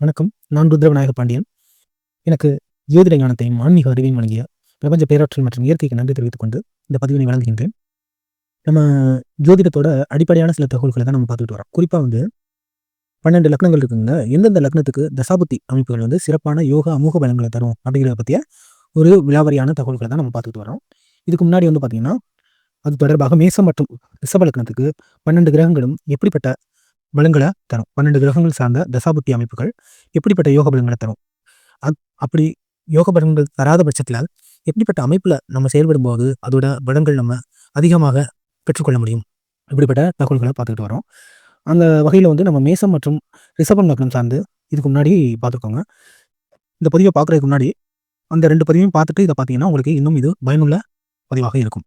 வணக்கம். நான் ருத்ரவிநாயக பாண்டியன். எனக்கு ஜோதிட ஞானத்தையும் ஆன்மீக அறிவையும் வழங்கிய பிரபஞ்ச பேராற்றல் மற்றும் இயற்கைக்கு நன்றி தெரிவித்துக் கொண்டு இந்த பதிவினை வழங்குகின்றேன். நம்ம ஜோதிடத்தோட அடிப்படையான சில தகவல்களை தான் நம்ம பார்த்துட்டு வரோம். குறிப்பாக வந்து பன்னெண்டு லக்னங்கள் இருக்குங்க. எந்தெந்த லக்னத்துக்கு தசாபுத்தி அமைப்புகள் வந்து சிறப்பான யோகா அமூக பலன்களை தரும் அப்படிங்கிறத பற்றிய ஒரு விலாவரியான தகவல்களை தான் நம்ம பார்த்துட்டு வரோம். இதுக்கு முன்னாடி வந்து பார்த்தீங்கன்னா அது தொடர்பாக மேசம் மற்றும் ரிஷப லக்னத்துக்கு பன்னெண்டு கிரகங்களும் எப்படிப்பட்ட பலங்களை தரும். பன்னெண்டு கிரகங்கள் சார்ந்த தசாபுத்தி அமைப்புகள் எப்படிப்பட்ட யோக பலங்களை தரும்? அப் அப்படி யோக பலன்கள் தராத பட்சத்தில் எப்படிப்பட்ட அமைப்பில் நம்ம செயல்படும் போது அதோட பலன்கள் நம்ம அதிகமாக பெற்றுக்கொள்ள முடியும்? இப்படிப்பட்ட தகவல்களை பார்த்துக்கிட்டு வரோம். அந்த வகையில் வந்து நம்ம மேசம் மற்றும் ரிஷபம் லக்னம் சார்ந்து இதுக்கு முன்னாடி பார்த்துக்கோங்க இந்த பதிவை பார்க்குறதுக்கு முன்னாடி அந்த ரெண்டு பதிவையும் பார்த்துட்டு இதை பார்த்தீங்கன்னா உங்களுக்கு இன்னும் இது பயனுள்ள பதிவாக இருக்கும்.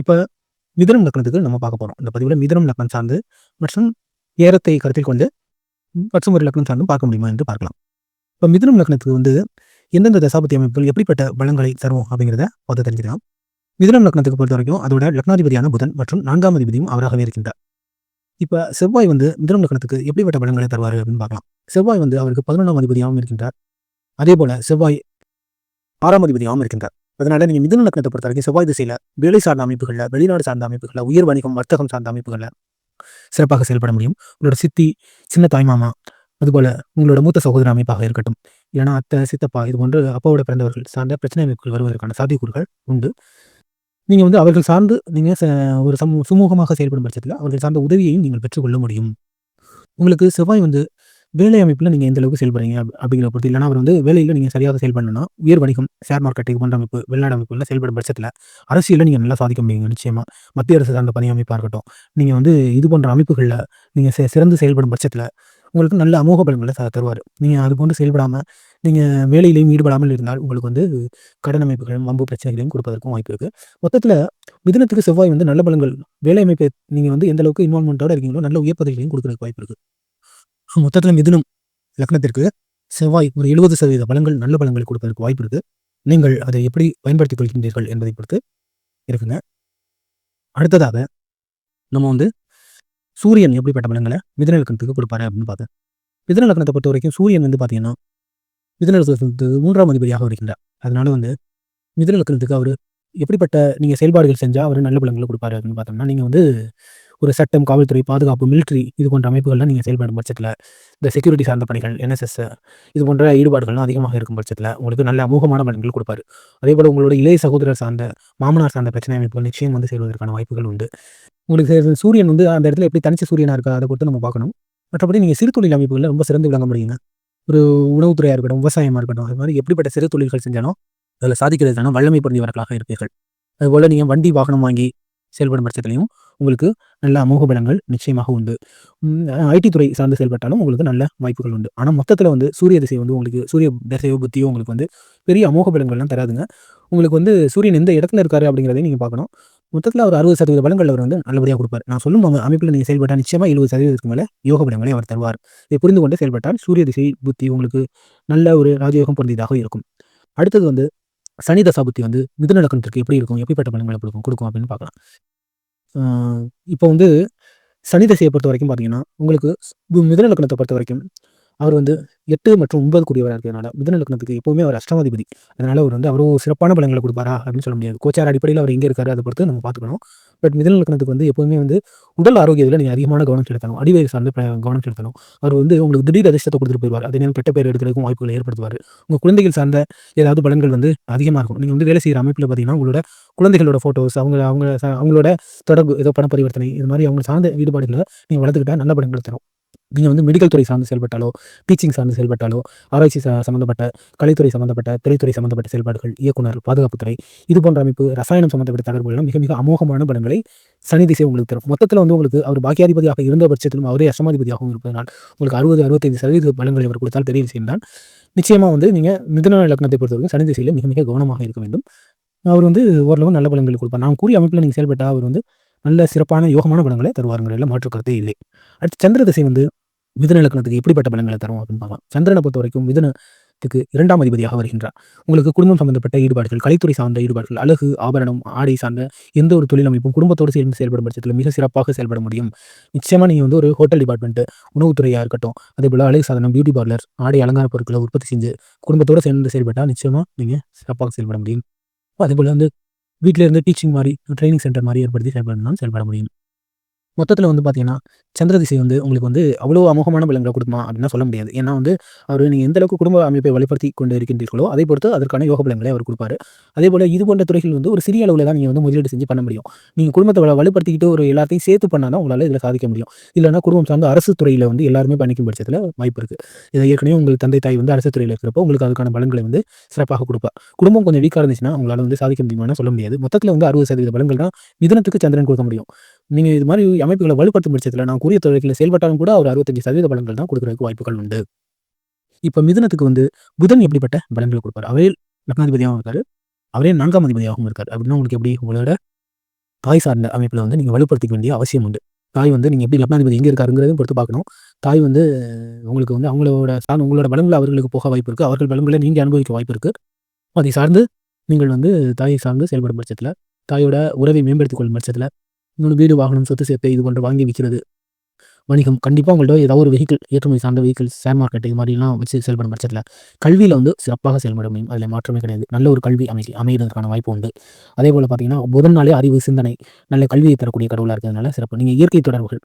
இப்போ மிதனம் லக்னத்துக்கு நம்ம பார்க்க போகிறோம் இந்த பதிவில் மிதனம் லக்னம் சார்ந்து மற்றும் ஏறத்தை கருத்தில் கொண்டு மற்றும் ஒரு லக்னம் சார்ந்தும் பார்க்க முடியுமா என்று பார்க்கலாம். இப்போ மிதுனம் லக்னத்துக்கு வந்து எந்தெந்த தசாபத்தி அமைப்புகள் எப்படிப்பட்ட பலங்களை தரும் அப்படிங்கிறத பார்த்து தெரிஞ்சுக்கலாம். மிதுனம் லக்னத்துக்கு பொறுத்த வரைக்கும் அதோட லக்னாதிபதியான புதன் மற்றும் நான்காம் அதிபதியும் அவராகவே இருக்கின்றார். இப்போ செவ்வாய் வந்து மிதுனம் லக்னத்துக்கு எப்படிப்பட்ட பலங்களை தருவார் அப்படின்னு பார்க்கலாம். செவ்வாய் வந்து அவருக்கு பதினொன்றாம் அதிபதியாகவும் இருக்கின்றார். அதே போல செவ்வாய் ஆறாம் அதிபதியாகவும் இருக்கின்றார். அதனால நீங்கள் மிதுன லக்னத்தை பொறுத்த வரைக்கும் செவ்வாய் திசையில் வேலை சார்ந்த அமைப்புகளில் வெளிநாடு சார்ந்த அமைப்புகளில் உயர் வணிகம் வர்த்தகம் சார்ந்த அமைப்புகளில் சிறப்பாக செயல்பட முடியும். உங்களோட சித்தி சின்ன தாய்மாமா அதுபோல் உங்களோட மூத்த சகோதர அமைப்பாக இருக்கட்டும். ஏன்னா அத்தை சித்தப்பா இது போன்று அப்பாவோட பிறந்தவர்கள் சார்ந்த பிரச்சனை அமைப்புகள் வருவதற்கான சாத்தியக்கூறுகள் உண்டு. நீங்கள் வந்து அவர்கள் சார்ந்து நீங்கள் ஒரு சமூ சுமூகமாக செயல்படும் பட்சத்தில் அவர்கள் சார்ந்த உதவியையும் நீங்கள் பெற்றுக்கொள்ள முடியும். உங்களுக்கு செவ்வாய் வந்து வேலை அமைப்பில் நீங்கள் எந்த அளவுக்கு செயல்படுறீங்க அப்படிங்கிற பொறுத்து. இல்லைனா அவர் வந்து வேலையில் நீங்கள் சரியாக செயல்படணும்னா உயர் வணிகம் ஷேர் மார்க்கெட் இது போன்ற அமைப்பு வெளிநாடு அமைப்புகளில் செயல்படும் பட்சத்தில் அரசியலில் நீங்கள் நல்லா சாதிக்க முடியுங்க நிச்சயமாக மத்திய அரசு சார்ந்த பணி அமைப்பாக இருக்கட்டும் நீங்கள் வந்து இது போன்ற அமைப்புகளில் நீங்கள் சிறந்து செயல்படும் பட்சத்தில் உங்களுக்கு நல்ல அமோக பலன்களை தருவார். நீங்கள் அது போன்று செயல்படாமல் நீங்கள் வேலையிலையும் ஈடுபடாமல் இருந்தால் உங்களுக்கு வந்து கடன் அமைப்புகளும் வம்பு பிரச்சனைகளையும் கொடுப்பதற்கும் வாய்ப்பு இருக்குது மொத்தத்தில் மிதனத்துக்கு செவ்வாய் வந்து நல்ல பலன்கள் வேலை அமைப்பை நீங்கள் வந்து எந்த அளவுக்கு இன்வால்மெண்ட்டோட இருக்கீங்களோ நல்ல உயர் பதவிகளையும் கொடுக்குறதுக்கு வாய்ப்பு இருக்குது மொத்தத்தில் மிதுனம் லக்னத்திற்கு செவ்வாய் ஒரு எழுபது சதவீத பலங்கள் நல்ல பலங்களை கொடுப்பதற்கு வாய்ப்பு இருக்கு. நீங்கள் அதை எப்படி பயன்படுத்திக் கொள்கின்றீர்கள் என்பதை பொறுத்து இருக்குங்க. அடுத்ததாக நம்ம வந்து சூரியன் எப்படிப்பட்ட பலங்களை மிதன லக்னத்துக்கு கொடுப்பாரு அப்படின்னு பார்த்தேன் மிதன லக்னத்தை பொறுத்த வரைக்கும் சூரியன் வந்து பார்த்தீங்கன்னா மிதன லக்னத்துக்கு மூன்றாம் அதிபதியாக வருகின்றார். அதனால வந்து மிதன லக்னத்துக்கு அவர் எப்படிப்பட்ட நீங்கள் செயல்பாடுகள் செஞ்சால் அவர் நல்ல பலங்களை கொடுப்பாரு அப்படின்னு பார்த்தோம்னா நீங்கள் வந்து ஒரு சட்டம் காவல்துறை பாதுகாப்பு மிலிட்ரி இது போன்ற அமைப்புகள்லாம் நீங்கள் செயல்படும் பட்சத்தில் இந்த செக்யூரிட்டி சார்ந்த பணிகள் என்எஸ்எஸ் இது போன்ற ஈடுபாடுகள்லாம் அதிகமாக இருக்கும் பட்சத்தில் உங்களுக்கு நல்ல அமோகமான பலன்கள் கொடுப்பாரு. அதே போல் உங்களோட இளைய சகோதரர் சார்ந்த மாமனார் சார்ந்த பிரச்சனை அமைப்புகள் நிச்சயம் வந்து செய்வதற்கான வாய்ப்புகள் உண்டு. உங்களுக்கு சூரியன் வந்து அந்த இடத்துல எப்படி தனிச்ச சூரியனாக இருக்கா அதை பொறுத்து நம்ம பார்க்கணும். மற்றபடி நீங்கள் சிறு தொழில் அமைப்புகளில் ரொம்ப சிறந்து விளங்க முடியுங்க. ஒரு உணவுத்துறையாக இருக்கட்டும் விவசாயமாக இருக்கட்டும் அது மாதிரி எப்படிப்பட்ட சிறு தொழில்கள் செஞ்சாலும் அதில் சாதிக்கிறதுக்கான வல்லமை பொருந்தியவர்களாக இருப்பீர்கள். அதுபோல் நீங்கள் வண்டி வாகனம் வாங்கி செயல்படும் பட்சத்துலையும் உங்களுக்கு நல்ல அமோக பலங்கள் நிச்சயமாக உண்டு. ஐடி துறை சார்ந்து செயல்பட்டாலும் உங்களுக்கு நல்ல வாய்ப்புகள் உண்டு. ஆனால் மொத்தத்தில் வந்து சூரிய திசை வந்து உங்களுக்கு சூரிய திசையோ புத்தியோ உங்களுக்கு வந்து பெரிய அமோக பலங்கள்லாம் தராதுங்க. உங்களுக்கு வந்து சூரியன் எந்த இடத்துல இருக்காரு அப்படிங்கிறதையும் நீங்கள் பார்க்கணும். மொத்தத்தில் ஒரு அறுபது சதவீத பலங்கள் அவர் வந்து நல்லபடியாக கொடுப்பார். நான் சொல்லும் அமைப்பில் நீங்கள் செயல்பட்டால் நிச்சயமாக எழுபது சதவீதத்துக்கு மேலே யோக பலங்களை அவர் தருவார். இதை புரிந்து கொண்டு செயல்பட்டால் சூரிய திசை புத்தி உங்களுக்கு நல்ல ஒரு ராஜயோகம் பொருந்தியதாக இருக்கும். அடுத்தது வந்து சனி தசாபுத்தி வந்து மிதுன எப்படி இருக்கும் எப்படிப்பட்ட பலங்களை கொடுக்கும் கொடுக்கும் அப்படின்னு பார்க்கலாம். இப்போ வந்து சனி தசையை பொறுத்த வரைக்கும் பார்த்தீங்கன்னா உங்களுக்கு மிதன லக்னத்தை பொறுத்த வரைக்கும் அவர் வந்து எட்டு மற்றும் ஒன்பது கூடியவராக இருக்கிறதுனால மிதன லக்னத்துக்கு எப்போவுமே அவர் அஷ்டமாதிபதி. அதனால அவர் வந்து அவ்வளோ சிறப்பான பலங்களை கொடுப்பாரா அப்படின்னு சொல்ல முடியாது. கோச்சார் அடிப்படையில் அவர் எங்கே இருக்காரு அதை பொறுத்து நம்ம பார்த்துக்கணும். பட் மிதன லக்னத்துக்கு வந்து எப்போவுமே வந்து உடல் ஆரோக்கியத்தில் நீங்கள் அதிகமான கவனம் செலுத்தணும். அடிவயிறு சார்ந்து கவனம் செலுத்தணும். அவர் வந்து உங்களுக்கு திடீர் அதிர்ஷ்டத்தை கொடுத்துட்டு போயிடுவார். அதே நேரம் பெட்ட பேர் எடுக்கிறதுக்கும் வாய்ப்புகளை ஏற்படுத்துவார். உங்கள் குழந்தைகள் சார்ந்த ஏதாவது பலன்கள் வந்து அதிகமாக இருக்கும். நீங்கள் வந்து வேலை செய்கிற அமைப்பில் பார்த்தீங்கன்னா உங்களோட குழந்தைகளோட ஃபோட்டோஸ் அவங்க அவங்க அவங்களோட தொடர்பு ஏதோ பண பரிவர்த்தனை இது மாதிரி அவங்க சார்ந்த ஈடுபாடுகளை நீங்கள் வளர்த்துக்கிட்டால் நல்ல பலன்கள் தரும். நீங்கள் வந்து மெடிக்கல் துறை சார்ந்து செயல்பட்டாலோ டீச்சிங் சார்ந்து செயல்பட்டாலோ ஆராய்ச்சி சம்மந்தப்பட்ட கலைத்துறை சம்மந்தப்பட்ட திரைத்துறை சம்மந்தப்பட்ட செயல்பாடுகள் இயக்குநர் பாதுகாப்புத்துறை இது போன்ற அமைப்பு ரசாயனம் சம்மந்தப்பட்ட தகவல்கள் மிக மிக அமோகமான பலன்களை சனி திசை உங்களுக்கு தரும். மொத்தத்தில் வந்து உங்களுக்கு அவர் பாக்கியாதிபதியாக இருந்த பட்சத்திலும் அவரே அசமாதிபதியாகவும் இருப்பதனால் உங்களுக்கு அறுபது அறுபத்தைந்து சதவீத பலன்களை அவர் கொடுத்தால் பெரிய விஷயம் தான் நிச்சயமாக வந்து நீங்கள் மிதன லக்னத்தை பொறுத்தவரைக்கும் சனி திசையில் மிக மிக கவனமாக இருக்க வேண்டும். அவர் வந்து ஓரளவு நல்ல பலன்களை கொடுப்பார். நான் கூறிய அமைப்பில் நீங்கள் செயல்பட்டால் அவர் வந்து நல்ல சிறப்பான யோகமான பலங்களை தருவாருங்கிறதுல மாற்று கருத்தே இல்லை. அடுத்து சந்திர திசை வந்து மிதன இலக்கணத்துக்கு எப்படிப்பட்ட பலங்களை தரும் அப்படின்னு பார்க்கலாம். சந்திரனை பொறுத்த வரைக்கும் மிதன இரண்டாம் அதிபதியாக வருகின்றார். உங்களுக்கு குடும்பம் சம்பந்தப்பட்ட ஈடுபாடுகள் கலைத்துறை சார்ந்த ஈடுபாடுகள் அழகு ஆபரணம் ஆடை சார்ந்த எந்த ஒரு தொழில் அமைப்பும் குடும்பத்தோடு சேர்ந்து செயல்படும் பட்சத்தில் மிக சிறப்பாக செயல்பட முடியும். நிச்சயமாக நீங்கள் வந்து ஒரு ஹோட்டல் டிபார்ட்மெண்ட் உணவுத்துறையாக இருக்கட்டும் அதே போல் அழகு சாதனம் பியூட்டி பார்லர் ஆடை அலங்கார பொருட்களை உற்பத்தி செஞ்சு குடும்பத்தோடு சேர்ந்து செயல்பட்டால் நிச்சயமாக நீங்கள் சிறப்பாக செயல்பட முடியும். அதே போல் வந்து வீட்டில் இருந்து டீச்சிங் மாதிரி ட்ரைனிங் சென்டர் மாதிரி ஏற்படுத்தி செயல்படணும் செயல்பட முடியும். மொத்தத்தில் வந்து பார்த்தீங்கன்னா சந்திர திசை வந்து உங்களுக்கு வந்து அவ்வளோ அமோகமான பலன்களை கொடுக்குமா அப்படின்னா சொல்ல முடியாது. ஏன்னா வந்து அவர் நீங்கள் எந்த அளவுக்கு குடும்ப அமைப்பை வலுப்படுத்தி கொண்டு இருக்கின்றீர்களோ அதை பொறுத்து அதற்கான யோக பலன்களை அவர் கொடுப்பாரு. அதே போல் இது போன்ற துறைகள் வந்து ஒரு சிறிய அளவில் தான் நீங்கள் வந்து முதலீடு செஞ்சு பண்ண முடியும். நீங்கள் குடும்பத்தை வலு- வலுப்படுத்திக்கிட்டு ஒரு எல்லாத்தையும் சேர்த்து பண்ணால் தான் உங்களால் இதில் சாதிக்க முடியும். இல்லைன்னா குடும்பம் சார்ந்த அரசு துறையில் வந்து எல்லாருமே பண்ணிக்கும் பட்சத்தில் வாய்ப்பு இருக்குது இதை ஏற்கனவே உங்கள் தந்தை தாய் வந்து அரசு துறையில் இருக்கிறப்போ உங்களுக்கு அதுக்கான பலன்களை வந்து சிறப்பாக கொடுப்பா. குடும்பம் கொஞ்சம் வீக்காக இருந்துச்சுன்னா உங்களால் வந்து சாதிக்க முடியுமான்னு சொல்ல முடியாது. மொத்தத்தில் வந்து அறுபது சதவீத பலன்கள் தான் மிதனத்துக்கு சந்திரன் கொடுக்க முடியும். நீங்கள் இது மாதிரி அமைப்புகளை வலுப்படுத்தும் பட்சத்தில் நான் கூறிய துறைகளில் செயல்பட்டாலும் கூட அவர் அறுபத்தஞ்சு சதவீத பலன்கள் தான் கொடுக்குறதுக்கு வாய்ப்புகள் உண்டு. இப்போ மிதுனத்துக்கு வந்து புதன் எப்படிப்பட்ட பலன்கள் கொடுப்பார்? அவரே லக்னாதிபதியாகவும் இருக்காரு. அவரே நான்காம் அதிபதியாகவும் இருக்கார். அப்படின்னா உங்களுக்கு எப்படி? உங்களோட தாய் சார்ந்த அமைப்பில் வந்து நீங்கள் வலுப்படுத்திக்க வேண்டிய அவசியம் உண்டு. தாய் வந்து நீங்கள் எப்படி லக்னாதிபதி எங்கே இருக்காருங்கிறதையும் பொறுத்து பார்க்கணும். தாய் வந்து உங்களுக்கு வந்து அவங்களோட சார் உங்களோட பலன்கள் அவர்களுக்கு போக வாய்ப்பு இருக்குது அவர்கள் பலன்களை நீங்கள் அனுபவிக்க வாய்ப்பு இருக்குது அதை சார்ந்து நீங்கள் வந்து தாயை சார்ந்து செயல்படும் பட்சத்தில் தாயோட உறவை மேம்படுத்திக் கொள்ளும் பட்சத்தில் இன்னொன்று வீடு வாகனம் சொத்து சேர்த்து இது போன்ற வாங்கி விற்கிறது வணிகம். கண்டிப்பாக உங்கள்ட்ட ஏதாவது ஒரு வெஹிக்கிள் ஏற்றுமதி சார்ந்த வெஹிக்கிள் ஷேர் மார்க்கெட் இது மாதிரிலாம் வச்சு செயல்படும் பட்சத்தில் கல்வியில் வந்து சிறப்பாக செயல்பட முடியும். அதில் மாற்றமே கிடையாது. நல்ல ஒரு கல்வி அமை அமைகிறதுக்கான வாய்ப்பு உண்டு. அதே போல் பார்த்தீங்கன்னா புதன் நாளே அறிவு சிந்தனை நல்ல கல்வியை தரக்கூடிய கடவுளாக இருக்கிறதுனால சிறப்பு. நீங்கள் இயற்கை தொடர்புகள்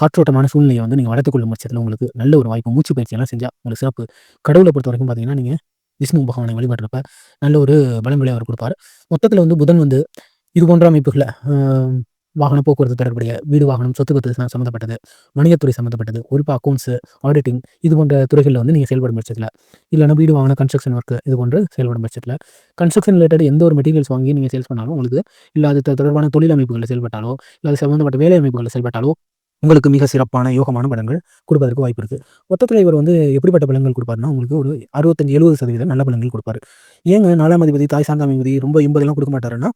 காற்றோட்டமான சூழ்நிலையை வந்து நீங்கள் வளர்த்துக்கொள்ளும் பட்சத்தில் உங்களுக்கு நல்ல ஒரு வாய்ப்பு மூச்சு பயிற்சியெல்லாம் செஞ்சால் உங்களுக்கு சிறப்பு. கடவுளை பொறுத்த வரைக்கும் பார்த்தீங்கன்னா நீங்கள் விஷ்ணு பகவானை வழிபடுறப்ப நல்ல ஒரு பலம் அவர் கொடுப்பார். மொத்தத்தில் வந்து புதன் வந்து இது போன்ற அமைப்புகளை வாகன போக்குவரத்து தொடர்புடைய வீடு வாகனம் சொத்து பத்து சம்மந்தப்பட்டது வணிகத்துறை சம்மந்தப்பட்டது குறிப்பாக அக்கௌண்ட்ஸ் ஆடிட்டிங் இது போன்ற துறைகளில் வந்து நீங்கள் செயல்படும் பட்சத்தில் இல்லைன்னா வீடு வாகன கன்ஸ்ட்ரக்ஷன் ஒர்க் இது போன்று செயல்பட பட்சத்தில் கன்ஸ்ட்ரக்ஷன் ரிலேட்டட் எந்த ஒரு மெட்டீரியல்ஸ் வாங்கி நீங்கள் சேல்ஸ் பண்ணாலும் உங்களுக்கு இல்லை அது தொடர்பான தொழில் அமைப்புகளில் செயல்பட்டாலோ இல்லை அது சம்மந்தப்பட்ட வேலை அமைப்புகளில் செயல்பட்டாலோ உங்களுக்கு மிக சிறப்பான யோகமான பலன்கள் கொடுப்பதற்கு வாய்ப்பு இருக்குது மொத்தத்தில் இவர் வந்து எப்படிப்பட்ட பலன்கள் கொடுப்பாருன்னா உங்களுக்கு ஒரு அறுபத்தஞ்சு எழுபது சதவீதம் நல்ல பலன்கள் கொடுப்பாரு. ஏங்க நாலாம் அதிபதி தாய் சார்ந்த அதிபதி ரொம்ப எண்பதெல்லாம் கொடுக்க மாட்டாருன்னா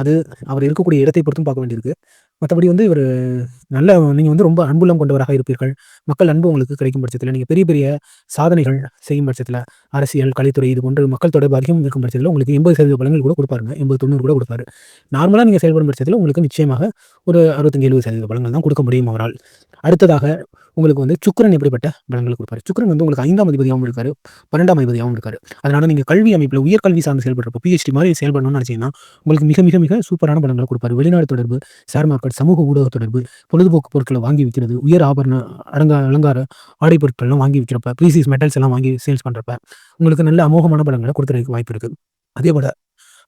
அது அவர் இருக்கக்கூடிய இடத்தை பொறுத்தும் பார்க்க வேண்டியிருக்கு. மற்றபடி வந்து இவர் நல்ல நீங்கள் வந்து ரொம்ப அன்புலம் கொண்டவராக இருப்பீர்கள். மக்கள் அன்பு உங்களுக்கு கிடைக்கும் பட்சத்தில் நீங்கள் பெரிய பெரிய சாதனைகள் செய்யும் பட்சத்தில் அரசியல் கலைத்துறை இது போன்ற மக்கள் தொடர்பு அதிகம் இருக்கும் பட்சத்தில் உங்களுக்கு எண்பது சதவீத பலன்கள் கூட கொடுப்பாருங்க. எண்பது தொண்ணூறு கூட கொடுப்பாரு. நார்மலாக நீங்கள் செயல்படும் பட்சத்தில் உங்களுக்கு நிச்சயமாக ஒரு அறுபத்தஞ்சு எழுபது சதவீத பலன்கள் தான் கொடுக்க முடியும் அவரால். அடுத்ததாக உங்களுக்கு வந்து சுக்கரன் எப்படிப்பட்ட பலன்களை கொடுப்பாரு? சுக்கிரன் வந்து உங்களுக்கு ஐந்தாம் அதிபதியாகவும் இருக்காரு பன்னெண்டாம் அதிபதியாகவும் இருக்காரு. அதனால நீங்கள் கல்வி அமைப்பில் உயர்கல்வி சார்ந்து செயல்படுறப்போ பிஹெச்டி மாதிரி செயல்படணும்னு நினச்சிங்கன்னா உங்களுக்கு மிக மிக மிக சூப்பரான பலன்களை கொடுப்பாரு. வெளிநாடு தொடர்பு ஷேர் மார்க்கெட் சமூக ஊடக தொடர்பு பொழுதுபோக்கு பொருட்களை வாங்கி விற்கிறது உயர் ஆபரண அலங்கா அலங்கார ஆடை பொருட்கள்லாம் வாங்கி விற்கிறப்ப ப்ரீசியஸ் மெட்டல்ஸ் எல்லாம் வாங்கி சேல்ஸ் பண்ணுறப்ப உங்களுக்கு நல்ல அமோகமான பலன்களை கொடுக்கறதுக்கு வாய்ப்பு இருக்குது அதே போல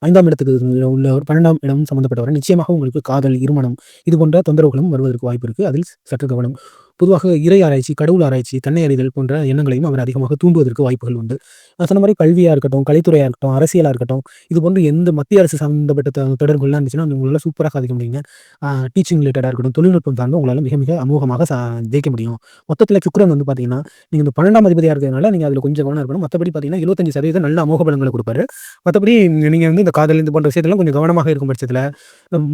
ஐந்தாம் இடத்துக்கு உள்ள ஒரு பன்னெண்டாம் இடம் சம்மந்தப்பட்டவரை நிச்சயமாக உங்களுக்கு காதல் இருமணம் இது போன்ற தொந்தரவுகளும் வருவதற்கு வாய்ப்பு இருக்குது அதில் சற்று கவனம். பொதுவாக இறை ஆராய்ச்சி கடவுள் ஆராய்ச்சி தன்னை அறிதல் போன்ற எண்ணங்களையும் அவர் அதிகமாக தூண்டுவதற்கு வாய்ப்புகள் உண்டு. நான் சொன்ன மாதிரி கல்வியாக இருக்கட்டும் கலைத்துறையாக இருக்கட்டும் அரசியலாக இருக்கட்டும் இது போன்று எந்த மத்திய அரசு சம்மந்தப்பட்ட தொடர்புகள்லாம் இருந்துச்சுன்னா உங்களால் சூப்பராக சாதிக்க முடியுங்க. டீச்சிங் ரிலேட்டடாக இருக்கட்டும் தொழில்நுட்பம் சார்ந்து உங்களால் மிக மிக அமோகமாக சா ஜெயிக்க முடியும். மொத்தத்தில் சுக்கரன் வந்து பார்த்தீங்கன்னா நீங்கள் இந்த பன்னெண்டாம் அதிபதியாக இருக்கிறதுனால நீங்கள் அதில் கொஞ்சம் கவனம் இருக்கணும். மற்றபடி பார்த்தீங்கன்னா இருபத்தஞ்சு சதவீதம் நல்ல அமோக பலங்களை கொடுப்பாரு. மற்றபடி நீங்கள் வந்து இந்த காதல் இந்த போன்ற விஷயத்தெல்லாம் கொஞ்சம் கவனமாக இருக்கும் பட்சத்தில்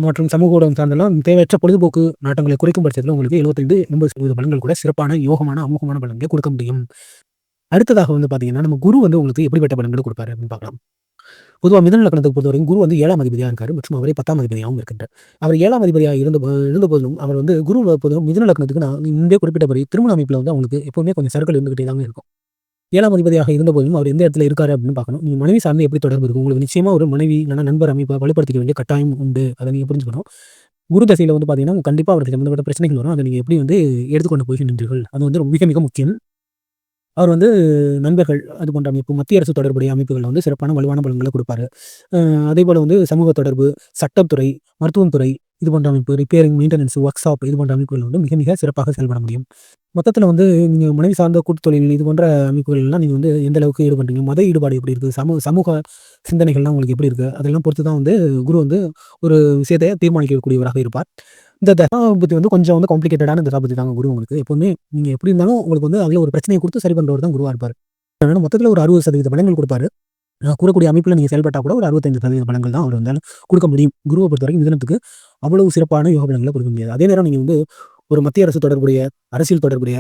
மற்றும் சமூக ஊடகம் சார்ந்தெல்லாம் தேவையற்ற பொழுதுபோக்கு நாட்டங்களை குறைக்கும் பட்சத்தில் உங்களுக்கு எழுபத்தைந்து எண்பது சதவீதம் பலன்கள் கூட சிறப்பான யோகமான அமோகமான பலன்களை கொடுக்க முடியும். அடுத்ததாக வந்து பார்த்தீங்கன்னா நம்ம குரு வந்து உங்களுக்கு எப்படிப்பட்ட பலன்களை கொடுப்பாரு அப்படின்னு பார்க்கலாம். பொதுவாக மிதன லக்னத்துக்கு பொறுத்தவரைக்கும் குரு வந்து ஏழாம் அதிபதியாக இருக்காரு மற்றும் அவரே பத்தாம் அதிபதியாகவும் இருக்கின்றார். அவர் ஏழாம் அதிபதியாக இருந்த இருந்த போதிலும் அவர் வந்து குரு பொதுவும் மிதன லக்னத்துக்கு நான் முன்பே குறிப்பிட்டபடி திருமண அமைப்பில் வந்து அவங்களுக்கு எப்பவுமே கொஞ்சம் சர்க்கிள் இருந்துகிட்டே தான் இருக்கும். ஏழாம் அதிபதியாக இருந்த போதிலும் அவர் எந்த இடத்துல இருக்காரு அப்படின்னு பார்க்கணும். நீ மனைவி சார்ந்து எப்படி தொடர்பு இருக்கும் உங்களுக்கு நிச்சயமா ஒரு மனைவி இல்லைனா நண்பர் அமைப்பை வலுப்படுத்திக்க வேண்டிய கட்டாயம் உண்டு. அதை நீங்கள் புரிஞ்சுக்கணும். குரு தசையில் வந்து பார்த்தீங்கன்னா கண்டிப்பாக அவருக்கு சம்மந்தப்பட்ட பிரச்சனைகள் வரும். அதை நீங்கள் எப்படி வந்து எடுத்துக்கொண்டு போகின்றீர்கள்? அது வந்து மிக மிக முக்கியம். அவர் வந்து நண்பர்கள் அது போன்ற அமைப்பு மத்திய அரசு தொடர்புடைய அமைப்புகளில் வந்து சிறப்பான வலுவான பலன்களை கொடுப்பாரு. அதே போல் வந்து சமூக தொடர்பு சட்டத்துறை மருத்துவம் துறை இது போன்ற அமைப்பு ரிப்பேரிங் மெயின்டெனன்ஸ் ஒர்க் ஷாப் இது போன்ற அமைப்புகள் வந்து மிக மிக சிறப்பாக செயல்பட முடியும். மொத்தத்தில் வந்து நீங்கள் மனைவி சார்ந்த கூட்டு தொழில் இது போன்ற அமைப்புகள்லாம் நீங்கள் வந்து எந்த அளவுக்கு ஈடுபடுறீங்க? மத ஈடுபாடு எப்படி இருக்குது சமூக சமூக சிந்தனைகள்லாம் உங்களுக்கு எப்படி இருக்குது அதெல்லாம் பொறுத்து தான் வந்து குரு வந்து ஒரு விஷயத்தை தீர்மானிக்கக்கூடியவராக இருப்பார். இந்த தசாபுத்தி வந்து கொஞ்சம் வந்து காம்ப்ளிகேட்டடான தசாபுத்தி தாங்க குரு உங்களுக்கு. எப்போவுமே நீங்கள் எப்படி இருந்தாலும் உங்களுக்கு வந்து அதில் ஒரு பிரச்சனையை கொடுத்து சரி பண்ணுறவர் தான் குருவாக இருப்பார். அதனால் மொத்தத்தில் ஒரு அறுபது சதவீத பலன்கள் கொடுப்பாரு. கூறக்கூடிய அமைப்பில் நீங்கள் செயல்பட்டால் கூட ஒரு அறுபத்தஞ்சு சதவீத பலன்கள் தான் அவர் வந்தாலும் கொடுக்க முடியும். குருவை பொறுத்த வரைக்கும் மிதனத்துக்கு அவ்வளவு சிறப்பான யோக பலன்களை கொடுக்க முடியாது. அதே நேரம் நீங்கள் வந்து ஒரு மத்திய அரசு தொடர்புடைய அரசியல் தொடர்புடைய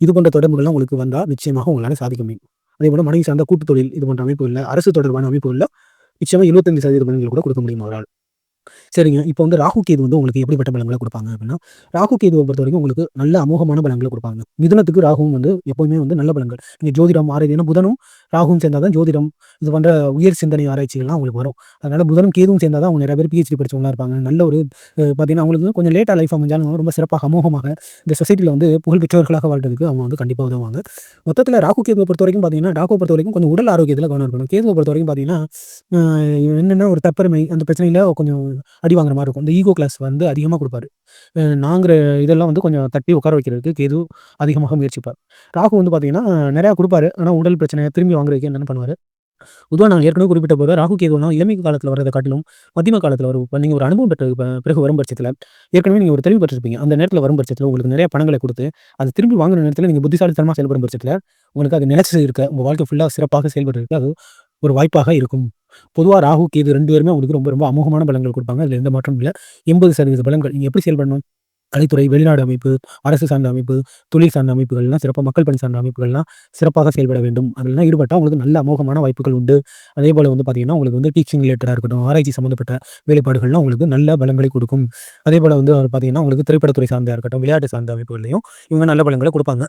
இது போன்ற தொடர்புகள்லாம் உங்களுக்கு வந்தால் நிச்சயமாக உங்களால் சாதிக்க முடியும். அதே போல் மனைவி சார்ந்த கூட்டு தொழில் இது போன்ற அமைப்பு இல்லை அரசு தொடர்பான அமைப்பு இல்லை நிச்சயமாக இருபத்தஞ்சு சதவீத பலன்கள் கூட கொடுக்க முடியும் அவரால். சரிங்க. இப்போ வந்து ராகு கேது வந்து உங்களுக்கு எப்படிப்பட்ட பலங்களை கொடுப்பாங்க அப்படின்னா ராகு கேதுவை பொறுத்த வரைக்கும் உங்களுக்கு நல்ல அமோகமான பலங்களை கொடுப்பாங்க. மிதனத்துக்கு ராகுவும் வந்து எப்போவுமே வந்து நல்ல பலங்கள் நீங்கள் ஜோதிடம் ஆராய்ச்சினா புதனும் ராகுவும் சேர்ந்தால் தான் ஜோதிடம் இது பண்ணுற உயர் சிந்தனை ஆராய்ச்சிகள்லாம் அவங்களுக்கு வரும். அதனால் புதனும் கேதுவும் சேர்ந்தால் தான் அவங்க நிறைய பேர் பிஹெச்டி படிச்சவங்களா இருப்பாங்க. நல்ல ஒரு பார்த்தீங்கன்னா அவங்களுக்கு கொஞ்சம் லேட்டாக லைஃப் அமைஞ்சாலும் ரொம்ப சிறப்பாக அமோகமாக இந்த சொசைட்டியில் வந்து புகழ்பெற்றவர்களாக வாழ்றதுக்கு அவங்க வந்து கண்டிப்பாக உதவுவாங்க. மொத்தத்தில் ராகு கேதுவை பொறுத்த வரைக்கும் பார்த்தீங்கன்னா ராகுவை பொறுத்த வரைக்கும் கொஞ்சம் உடல் ஆரோக்கியத்தில் கவனம் இருக்கணும். கேதுவை பொறுத்த வரைக்கும் பார்த்தீங்கன்னா என்னென்ன ஒரு தப்பெருமை அந்த பிரச்சனையில் கொஞ்சம் அடி வாங்குற மாதிரி இருக்கும். இந்த ஈகோ கிளாஸ் வந்து அதிகமாக கொடுப்பாரு. நாங்கிற இதெல்லாம் வந்து கொஞ்சம் தட்டி உட்கார வைக்கிறதுக்கு கேது அதிகமாக முயற்சிப்பார். ராகு வந்து பார்த்தீங்கன்னா நிறையா கொடுப்பாரு. ஆனால் உடல் பிரச்சனை திரும்பி வாங்குறதுக்கு என்னென்ன பண்ணுவார்? பொதுவாக நான் ஏற்கனவே குறிப்பிட்ட போது ராகு கேதுனா இளமை காலத்தில் வரதை காட்டிலும் மத்தியம காலத்தில் வரும் இப்போ நீங்கள் ஒரு அனுபவம் பெற்ற பிறகு வரும் பட்சத்தில் ஏற்கனவே நீங்கள் ஒரு தெளிவு பெற்றிருப்பீங்க. அந்த நேரத்தில் வரும் பட்சத்தில் உங்களுக்கு நிறைய பணங்களை கொடுத்து அது திரும்பி வாங்குற நேரத்தில் நீங்கள் புத்திசாலித்தனமாக செயல்படும் பட்சத்தில் உங்களுக்கு அது நினைச்சது இருக்க உங்கள் வாழ்க்கை ஃபுல்லாக சிறப்பாக செயல்படுறதுக்கு அது ஒரு வாய்ப்பாக இருக்கும். பொதுவாக ராகு கேது ரெண்டு பேருமே உங்களுக்கு ரொம்ப ரொம்ப அமோகமான பலங்கள் கொடுப்பாங்க. அதில் எந்த மாற்றம் இல்லை. எண்பது சதவீத பலங்கள் நீங்கள் எப்படி செயல்படணும்? கலைத்துறை வெளிநாடு அமைப்பு அரசு சார்ந்த அமைப்பு தொழில் சார்ந்த அமைப்புகள்லாம் சிறப்பாக மக்கள் பணி சார்ந்த அமைப்புகள்லாம் சிறப்பாக செயல்பட வேண்டும். அதெல்லாம் ஈடுபட்டால் உங்களுக்கு நல்ல அமோகமான வாய்ப்புகள் உண்டு. அதே போல் வந்து பார்த்தீங்கன்னா உங்களுக்கு வந்து டீச்சிங் ரிலேட்டடாக இருக்கட்டும் ஆராய்ச்சி சம்மந்தப்பட்ட வேலைப்பாடுகள்லாம் உங்களுக்கு நல்ல பலங்களை கொடுக்கும். அதே போல் வந்து பார்த்தீங்கன்னா உங்களுக்கு திரைப்படத்துறை சார்ந்த இருக்கட்டும் விளையாட்டு சார்ந்த அமைப்புகள்லையும் இவங்க நல்ல பலங்களை கொடுப்பாங்க.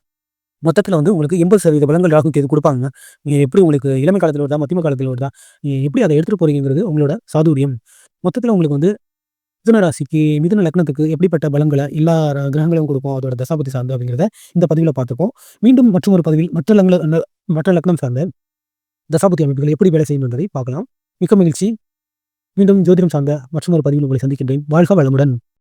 மொத்தத்தில் வந்து உங்களுக்கு எண்பது சதவீத பலங்கள் ராகு கேது கொடுப்பாங்க? நீங்கள் எப்படி உங்களுக்கு இளமை காலத்தில் வருதா மத்தியம காலத்தில் வருதா நீங்கள் எப்படி அதை எடுத்துகிட்டு போகிறீங்கிறது உங்களோட சாதுரியம். மொத்தத்தில் உங்களுக்கு வந்து மிதுன ராசிக்கு மிதுன லக்னத்துக்கு எப்படிப்பட்ட பலங்களை எல்லா கிரகங்களையும் கொடுக்கும்? அதோட தசாபதி சார்ந்து அப்படிங்கிறத இந்த பதிவில் பார்த்துருக்கோம். மீண்டும் மற்றும் ஒரு பதிவில் மற்ற லக்ன மற்ற லக்னம் சார்ந்த தசாபதி அமைப்புகள் எப்படி வேலை செய்யும் என்பதை பார்க்கலாம். மிக்க மகிழ்ச்சி. மீண்டும் ஜோதிடம் சார்ந்த மற்றும் ஒரு பதிவில் உங்களை சந்திக்கின்றேன். வாழ்க வளமுடன்.